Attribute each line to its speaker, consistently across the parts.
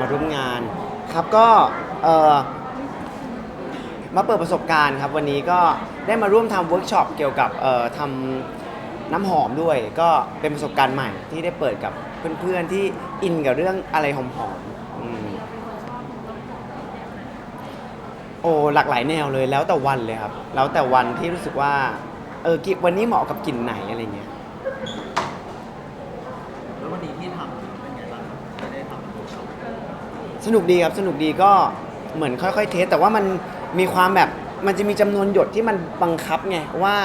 Speaker 1: มาร่วมงานครับก็เอ่อมาเปิดประสบการณ์ครับ วันนี้ก็ได้มาร่วมทำเวิร์กช็อปเกี่ยวกับเอ่อทำน้ำหอมด้วย ก็เป็นประสบการณ์ใหม่ที่ได้เปิดกับเพื่อนๆที่อินกับเรื่องอะไรหอมๆอืมโอ้หลากหลายแนวเลยแล้วแต่วันเลยครับ แล้วแต่วันที่รู้สึกว่าเออกิวันนี้เหมาะกับกลิ่นไหนอะไรเงี้ย
Speaker 2: แล้ววันนี้ที่ทำเป็นไงบ้างครับไม่ได้ทำเป็นช็อป
Speaker 1: สนุกดีครับสนุกดีก็เหมือนค่อยๆ เทสแต่ว่ามันมีความแบบมันจะมีจำนวนหยดที่มันบังคับไงว่า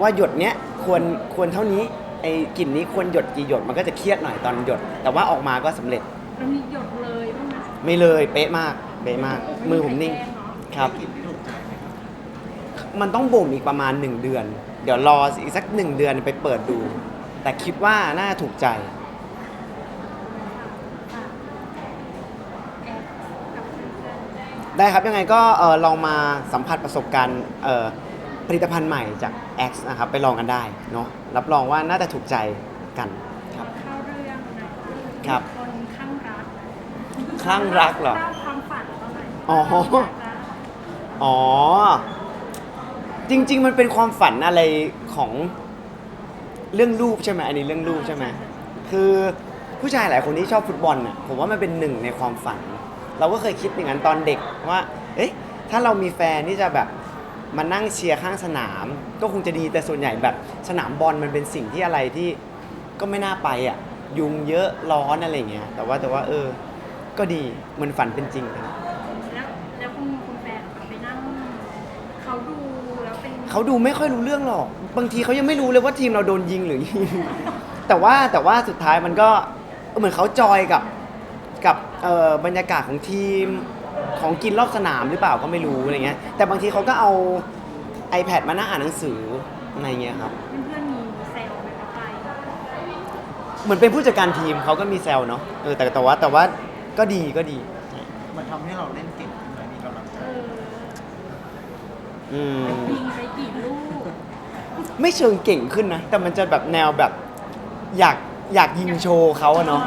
Speaker 1: ว่าหยดเนี้ยควรควรเท่านี้ไอ้กลิ่นนี้ควรหยดกี่หยดมันก็จะเครียดหน่อยตอนหยด แต่ว่าออกมาก็สำเร็จ
Speaker 3: มันมีหยดเลยบ้างไหม
Speaker 1: ไม่เลยเป๊ะมากเป๊ะมาก มือผมนิ่ง
Speaker 3: ไใครแกล้เนอะ
Speaker 1: ครับ
Speaker 2: กลิ่นที่ถูกใจไหมครับ
Speaker 1: มันต้องบ่มอีกประมาณ 1 เดือน เดี๋ยวรออีกสัก 1 เดือนไปเปิดดู แต่คิดว่าน่าถูกใจ
Speaker 3: ค่ะแอปกับเพื่อนๆ
Speaker 1: ได้ครับยังไงก็เออลองมาสัมผัสประสบการณ์เอ่อผลิตภัณฑ์ใหม่จาก X นะครับไปลองกันได้เนาะรับรองว่าน่าจะถูกใจกันครับ
Speaker 3: เข้าเรื่องนะครับคนข้างรัก
Speaker 1: คลั่งรักเหรอ
Speaker 3: เล่าความฝันเราหน่อย
Speaker 1: อ๋อ อ๋อ จริง ๆ มันเป็นความฝันอะไรของเรื่องรูปใช่ไหมอันนี้เรื่องรูปใช่ไหมคือผู้ชายหลายคนที่ชอบฟุตบอลน่ะผมว่ามันเป็นหนึ่งในความฝัน เราก็เคยคิดอย่างนั้นตอนเด็กว่า เอ๊ะ ถ้าเรามีแฟนที่จะแบบมานั่งเชียร์ข้างสนาม ก็คงจะดีแต่ส่วนใหญ่แบบสนามบอลมันเป็นสิ่งที่อะไรที่ก็ไม่น่าไปอะ ยุงเยอะร้อนอะไรอย่างเงี้ยแต่ว่าแต่ว่าเออ ก็ดีเหมันฝันเป็นจริงครับ
Speaker 3: แล้วแล้วคุณคุณแฟนอะไปนั่งเขาดูแล้วเป็น
Speaker 1: เขาดูไม่ค่อยรู้เรื่องหรอก บางทีเขายังไม่รู้เลยว่าทีมเราโดนยิงหรือยิงแต่ว่าแต่ว่าสุดท้ายมันก็เหมือนเขาจอยกับกับเอ่อบรรยากาศของทีมของกินรอบสนามหรือเปล่าก็ไม่รู้อะไรเงี้ยแต่บางทีเขาก็เอา iPad มานั่งอ่านหนังสืออะไรเงี้ยครับ
Speaker 3: เพื่อนๆมีแซวไหมคะไป
Speaker 1: เหมือนเป็นผู้จัดการทีมเขาก็มีแซวเนาะเออแต่แต่ว่าแต่ว่าก็ดีก็ดี
Speaker 2: มันทำให้เราเล่นเก่งขึ้นไหมมีกำลังใจ
Speaker 3: เออ
Speaker 1: อืม
Speaker 3: ยิงไปกี่ลูก
Speaker 1: ไม่เชิงเก่งขึ้นนะ แต่มันจะแบบแนวแบบอยาก อยากยิงโชว์เขาอะเนาะ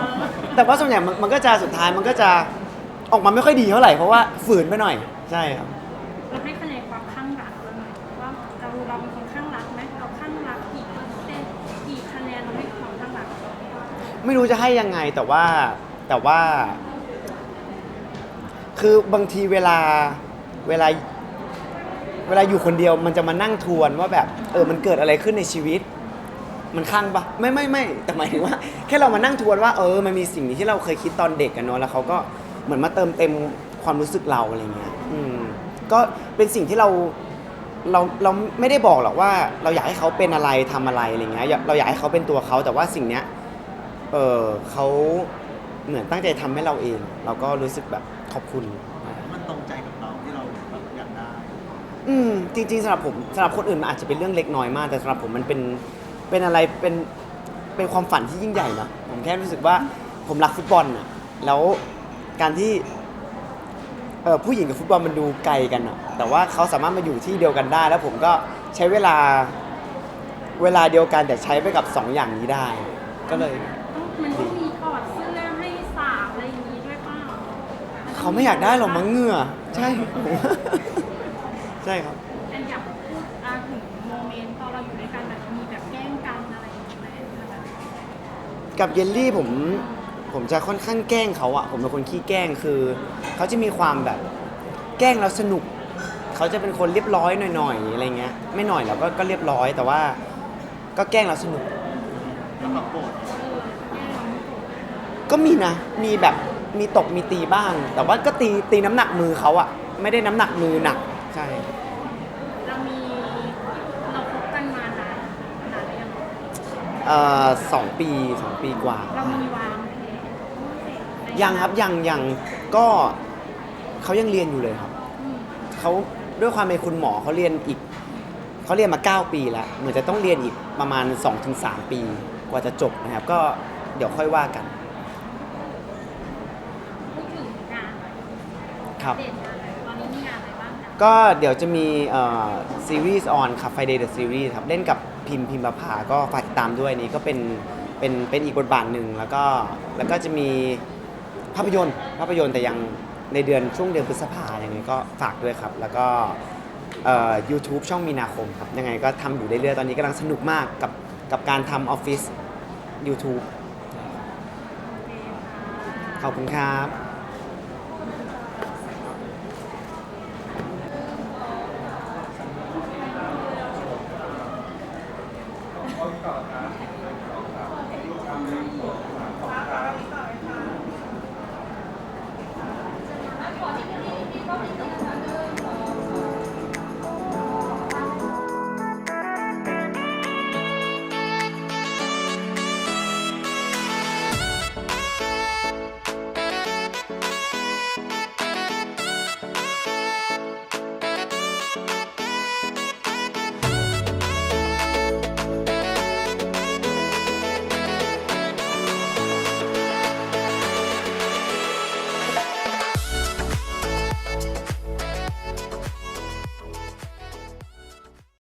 Speaker 1: แต่ว่าส่วนใหญ่มันมันก็จะสุดท้ายมันก็จะออกมาไม่ค่อยดีเท่าไหร่เพราะว่าฝืนไปหน่อย ใช่ครับ
Speaker 3: เราให้คะแนนความข้างรักเราหน่อยว่าเราเราเป็นคนข้างรักไหมเราข้างรักกี่เปอร์เซ็นต์กี่คะแนนเราให้ความข้างรัก
Speaker 1: ไม่รู้จะให้ยังไงแต่ว่าแต่ว่า คือบางทีเวลาเวลา เวลาอยู่คนเดียวมันจะมานั่งทวนว่าแบบ เออมันเกิดอะไรขึ้นในชีวิต มันคลั่งปะไม่ไม่ไม่แต่หมายถึงว่า แค่เรามานั่งทวนว่าเออมันมีสิ่งนี้ที่เราเคยคิดตอนเด็กกันเนาะแล้วเขาก็เหมือนมาเติมเต็มความรู้สึกเราอะไรเงี้ยอืมก็เป็นสิ่งที่เราเราเราไม่ได้บอกหรอกว่าเราอยากให้เขาเป็นอะไรทำอะไรอะไรเงี้ยอยากเราอยากให้เขาเป็นตัวเขาแต่ว่าสิ่งเนี้ยเออเขาเหมือนตั้งใจทำให้เราเอง เราก็รู้สึกแบบขอบคุณ
Speaker 2: มันตรงใจกับเราที่เราแบบอยากได้
Speaker 1: อืมจริงๆสำหรับผมสำหรับคนอื่นมันอาจจะเป็นเรื่องเล็กน้อยมากแต่สำหรับผมมันเป็น เป็นอะไรเป็นเป็นความฝันที่ยิ่งใหญ่เนอะผมแค่รู้สึกว่าผมรักฟุตบอลน่ะแล้วการที่เออผู้หญิงกับฟุตบอลมันดูไกลกันอะแต่ว่าเขาสามารถมาอยู่ที่เดียวกันได้ แล้วผมก็ใช้เวลาเวลาเดียวกันแต่ใช้ไปกับสองอย่างนี้ได้ ก็เลย
Speaker 3: ต้องมันต้องมีถอดเสื้อให้สาบอะไรอย่างนี้ด้วยเปล่า
Speaker 1: เขาไม่อยากได้หรอกมั้งเหงื่อ ใช่ ใช่ครับ
Speaker 3: กับเย
Speaker 1: ลลี่ผมผมจะค่อนข้างแกล้งเขาอะผมเป็นคนขี้แกล้งคือเขาจะมีความแบบแกล้งแล้วสนุก เขาจะเป็นคนเรียบร้อยหน่อยๆอะไรเงี้ยไม่หน่อยแล้วก็ก็เรียบร้อยแต่ว่า ก็แกล้งแล้วสนุก
Speaker 2: แล้วก็โกรธ
Speaker 3: เออแกล้งเราไม่โกรธ
Speaker 1: ก็มีนะ มีแบบมีตกมีตีบ้าง แต่ว่าก็ตีตีน้ำหนักมือเขาอะไม่ได้น้ำหนักมือหนักใช่
Speaker 3: เรามีเราคบกันมานานนานหรือยัง
Speaker 1: เอ่อสองปีสองปีกว่า
Speaker 3: เรามีวางแผน
Speaker 1: ยังครับยังยังก็เขายังเรียนอยู่เลยครับ
Speaker 3: อืม
Speaker 1: เขาด้วยความเป็นคุณหมอเขาเรียนอีกเขาเรียนมา 9 ปีแล้วเหมือนจะต้องเรียนอีกประมาณ 2-3 ปีกว่าจะจบนะครับ ก็เดี๋ยวค่อยว่ากัน
Speaker 3: พูดถึงงานหน่อย
Speaker 1: ครับ
Speaker 3: เด่นงานอะไรตอนนี้มีงานอะไรบ้างจ๊ะ
Speaker 1: ก็เดี๋ยวจะมีซีรีส์ออนครับ Friday the Series ครับ เล่นกับ พิมพ์พิมพ์ประภาก็ฝากติดตามด้วยนี่ก็เป็นเป็นเป็นอีกบทบาทหนึ่งแล้วก็แล้วก็จะมีภาพยนตร์ภาพยนตร์แต่ยังในเดือนช่วงเดือนพฤษภาอย่างนี้ก็ฝากด้วยครับ แล้วก็เอ่อ YouTube ช่องมีนาคมครับ ยังไงก็ทำอยู่เรื่อยๆ ตอนนี้กำลังสนุกมากกับกับการทำออฟฟิศ YouTube ขอบคุณครับ
Speaker 3: 话题，你帮你等等。